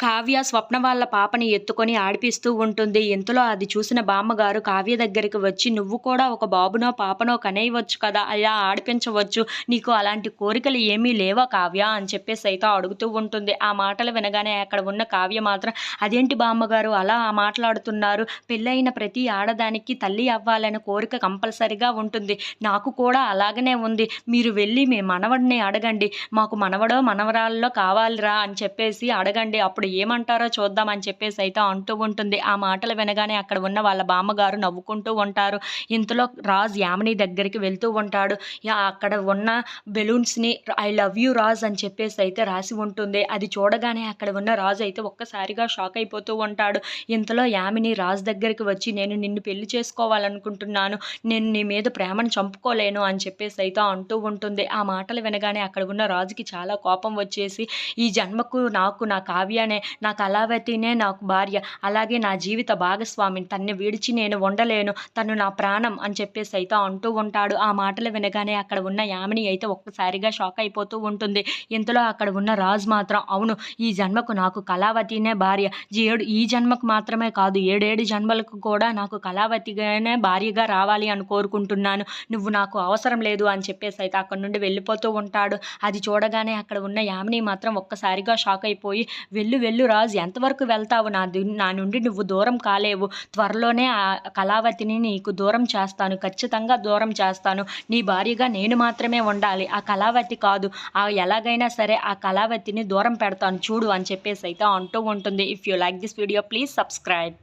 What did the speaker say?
కావ్య స్వప్న వాళ్ళ పాపని ఎత్తుకొని ఆడిపిస్తూ ఉంటుంది. ఇంతలో అది చూసిన బామ్మగారు కావ్య దగ్గరికి వచ్చి నువ్వు కూడా ఒక బాబునో పాపనో కనేయవచ్చు కదా? అలా ఆడిపించవచ్చు. నీకు అలాంటి కోరికలు ఏమీ లేవా కావ్య? అని చెప్పేసి అయితే అడుగుతూ ఉంటుంది. ఆ మాటలు వినగానే అక్కడ ఉన్న కావ్య మాత్రం అదేంటి బామ్మగారు? అలా మాట్లాడుతున్నారు. పెళ్ళైన ప్రతి ఆడదానికి తల్లి అవ్వాలనే కోరిక కంపల్సరిగా ఉంటుంది. నాకు కూడా అలాగనే ఉంది. మీరు వెళ్ళి మీ మనవడిని అడగండి. మాకు మనవడో మనవరాల్లో కావాలిరా అని చెప్పేసి అడగండి. అప్పుడు ఏమంటారో చూద్దామని చెప్పేసి అయితే అంటూ ఉంటుంది. ఆ మాటలు వినగానే అక్కడ ఉన్న వాళ్ళ బామ్మగారు నవ్వుకుంటూ ఉంటారు. ఇంతలో రాజ్ యామిని దగ్గరికి వెళ్తూ ఉంటాడు. అక్కడ ఉన్న బెలూన్స్ని ఐ లవ్ యూ రాజ్ అని చెప్పేసి అయితే రాసి ఉంటుంది. అది చూడగానే అక్కడ ఉన్న రాజు అయితే ఒక్కసారిగా షాక్ అయిపోతూ ఉంటాడు. ఇంతలో యామిని రాజ్ దగ్గరికి వచ్చి నేను నిన్ను పెళ్ళి చేసుకోవాలనుకుంటున్నాను. నేను నీ మీద ప్రేమను చంపుకోలేను అని చెప్పేసి అయితే అంటూ ఉంటుంది. ఆ మాటలు వినగానే అక్కడ ఉన్న రాజుకి చాలా కోపం వచ్చేసి ఈ జన్మకు నాకు నా కావ్యనే నా కళావతినే నాకు భార్య. అలాగే నా జీవిత భాగస్వామిని తన్ని విడిచి నేను ఉండలేను. తను నా ప్రాణం అని చెప్పేసి అయితే అంటూ ఉంటాడు. ఆ మాటలు వినగానే అక్కడ ఉన్న యామిని అయితే ఒక్కసారిగా షాక్ అయిపోతూ ఉంటుంది. ఇంతలో అక్కడ ఉన్న రాజు మాత్రం అవును ఈ జన్మకు నాకు కళావతినే భార్య. ఏడు ఈ జన్మకు మాత్రమే కాదు ఏడేడు జన్మలకు కూడా నాకు కళావతిగానే భార్యగా రావాలి అని కోరుకుంటున్నాను. నువ్వు నాకు అవసరం లేదు అని చెప్పేసి అయితే అక్కడ నుండి వెళ్ళిపోతూ ఉంటాడు. అది చూడగానే అక్కడ ఉన్న యామిని మాత్రం ఒక్కసారిగా షాక్ అయిపోయి వెళ్ళు వెళ్ళు రాజు ఎంతవరకు వెళ్తావు? నా నా నుండి నువ్వు దూరం కాలేవు. త్వరలోనే ఆ కళావతిని నీకు దూరం చేస్తాను. ఖచ్చితంగా దూరం చేస్తాను. నీ భార్యగా నేను మాత్రమే ఉండాలి. ఆ కళావతి కాదు. ఆ ఎలాగైనా సరే ఆ కళావతిని దూరం పెడతాను. చూడు అని చెప్పేసి అయితే అంటూ ఉంటుంది. If you like this video please subscribe